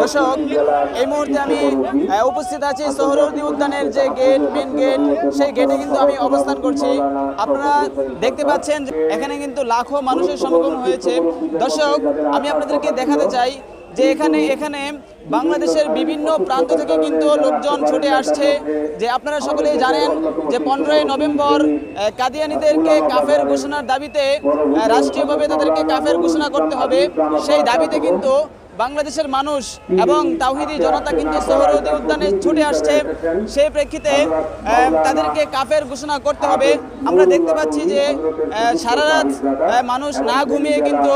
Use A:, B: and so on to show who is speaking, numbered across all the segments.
A: দর্শক, এই মুহূর্তে আমি উপস্থিত আছি সোহরওয়ার্দী উদ্যানের যে গেট মেন গেট সেই গেটে কিন্তু আমি অবস্থান করছি। আপনারা দেখতে পাচ্ছেন এখানে কিন্তু লাখো মানুষের সমাগম হয়েছে। দর্শক, আমি আপনাদেরকে দেখাতে চাই যে এখানে এখানে বাংলাদেশের বিভিন্ন প্রান্ত থেকে কিন্তু লোকজন ছুটে আসছে। যে আপনারা সকলেই জানেন যে পনেরোই নভেম্বর কাদিয়ানীদেরকে কাফের ঘোষণার দাবিতে রাষ্ট্রীয়ভাবে তাদেরকে কাফের ঘোষণা করতে হবে। সেই দাবিতে কিন্তু বাংলাদেশের মানুষ এবং তাওহিদি জনতা কিন্তু সোহরওয়ার্দী উদ্যানে ছুটে আসছে। সেই প্রেক্ষিতে তাদেরকে কাফের ঘোষণা করতে হবে। আমরা দেখতে পাচ্ছি যে সারা রাত মানুষ না ঘুমিয়ে কিন্তু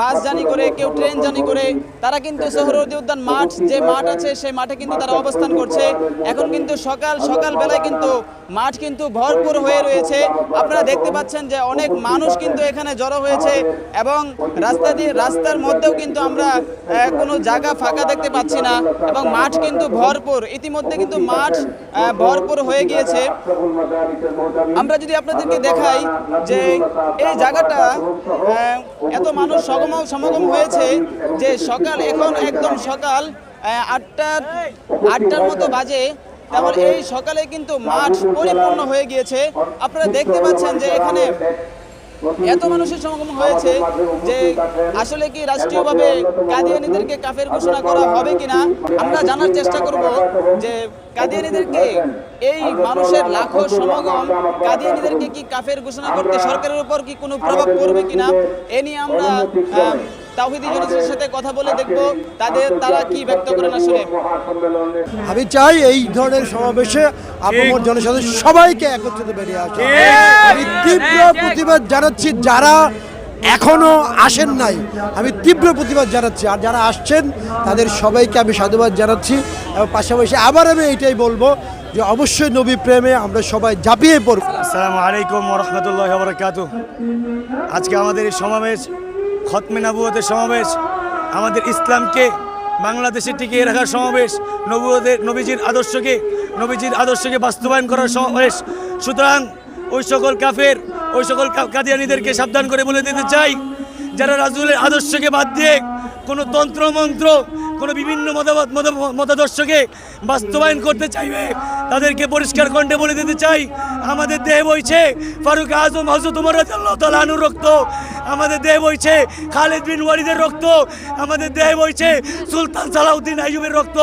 A: বাস জানি করে, কেউ ট্রেন জানি করে, তারা কিন্তু সোহরওয়ার্দী উদ্যান মাঠ, যে মাঠ আছে, সেই মাঠে কিন্তু তারা অবস্থান করছে। এখন কিন্তু সকাল সকাল বেলায় কিন্তু মাঠ কিন্তু ভরপুর হয়ে রয়েছে। আপনারা দেখতে পাচ্ছেন যে অনেক মানুষ কিন্তু এখানে জড়ো হয়েছে এবং রাস্তা দিয়ে, রাস্তার মধ্যেও কিন্তু আমরা কোনো জায়গা ফাঁকা দেখতে পাচ্ছি না এবং মাঠ কিন্তু ভরপুর। ইতিমধ্যে কিন্তু মাঠ ভরপুর হয়ে গিয়েছে। আমরা যদি আপনাদেরকে দেখাই যে এই জায়গাটা এত মানুষ সগম সমাগম হয়েছে যে সকাল, এখন একদম সকাল আটটার আটটার মতো বাজে। তেমন এই সকালে কিন্তু মাঠ পরিপূর্ণ হয়ে গিয়েছে। আপনারা দেখতে পাচ্ছেন যে এখানে এত মানুষের সমাগম হয়েছে যে আসলে কি রাষ্ট্রীয়ভাবে কাদিয়ানিদেরকে কাফের ঘোষণা করা হবে কিনা আমরা জানার চেষ্টা করব যে কাদিয়ানিদেরকে এই মানুষের লাখো সমাগম কাদিয়ানিদেরকে কি কাফের ঘোষণা করতে সরকারের উপর কি কোনো প্রভাব পড়বে কিনা? এ নিয়ে আমরা আহ, তাওহিদি জনতার সাথে কথা বলে দেখব তাদের তারা কি ব্যক্ত করেন আসলে।
B: আমি চাই এই ধরনের সমাবেশে আপনার জনসাধারণ সবাইকে একত্রিত বেরিয়ে আসে আমি প্রতিবাদ জানাচ্ছি যারা এখনও আসেন নাই। আমি তীব্র প্রতিবাদ জানাচ্ছি। আর যারা আসছেন, তাদের সবাইকে আমি সাধুবাদ জানাচ্ছি। এবং পাশাপাশি আবার আমি এইটাই বলব যে অবশ্যই নবী প্রেমে আমরা সবাই ঝাঁপিয়ে পড়ব।
C: আসসালামু আলাইকুম রহমতুল্লাহ বরকাত। আজকে আমাদের এই সমাবেশ, খতমে নবুয়তের সমাবেশ, আমাদের ইসলামকে বাংলাদেশে টিকিয়ে রাখার সমাবেশ নবুয়তের নবীজির আদর্শকে নবীজির আদর্শকে বাস্তবায়ন করার সমাবেশ। সুতরাং ওই সকল কাফের ওই সকল কাদিয়ানীদেরকে সাবধান করে বলে দিতে চাই, যারা রাজুলের আদর্শকে বাদ দিয়ে কোনো তন্ত্র, মন্ত্র, কোনো বিভিন্ন মতামত, মত- মতাদর্শকে বাস্তবায়ন করতে চাইবে, তাদেরকে পরিষ্কার কণ্ঠে বলে দিতে চাই, আমাদের দেহ বইছে, ফারুক আজম হজরত উমর রক্ত আমাদের দেহ বইছে খালিদ বিন ওয়ালিদের রক্ত, আমাদের দেহ বইছে সুলতান সালাউদ্দিন আইয়ুবের রক্ত,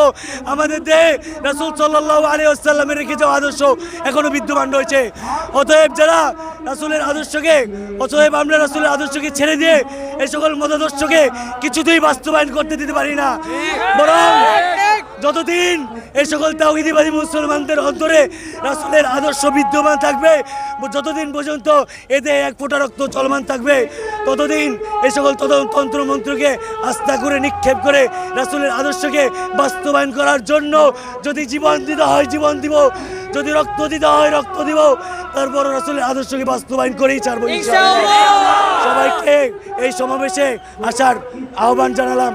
C: আমাদের দেহে রাসূল সাল্লাল্লাহু আলাইহি ওয়াসাল্লামের রেখে যাওয়া আদর্শ এখনও বিদ্যমান রয়েছে। অতএব যারা রাসূলের আদর্শকে, অতএব আমরা রাসূলের আদর্শকে ছেড়ে দিয়ে এই সকল মতাদর্শকে কিছুতেই বাস্তবায়ন করতে দিতে পারি না। বরং যতদিন এই সকল তাওহিদিবাদী মুসলমানদের অন্তরে রাসূলের আদর্শ বিদ্যমান থাকবে যতদিন পর্যন্ত এতে এক ফোঁটা রক্ত চলমান থাকবে ততদিন এই সকল তদ- তন্ত্রমন্ত্রকে আস্থা করে নিক্ষেপ করে রাসূলের আদর্শকে বাস্তবায়ন করার জন্য যদি জীবন দিতে হয় জীবন দিব। যদি রক্ত দিতে হয় রক্ত দিব। তারপর রাসূলের আদর্শকে বাস্তবায়ন করেই ছাড়বো সবাইকে এই সমাবেশে আসার আহ্বান জানালাম।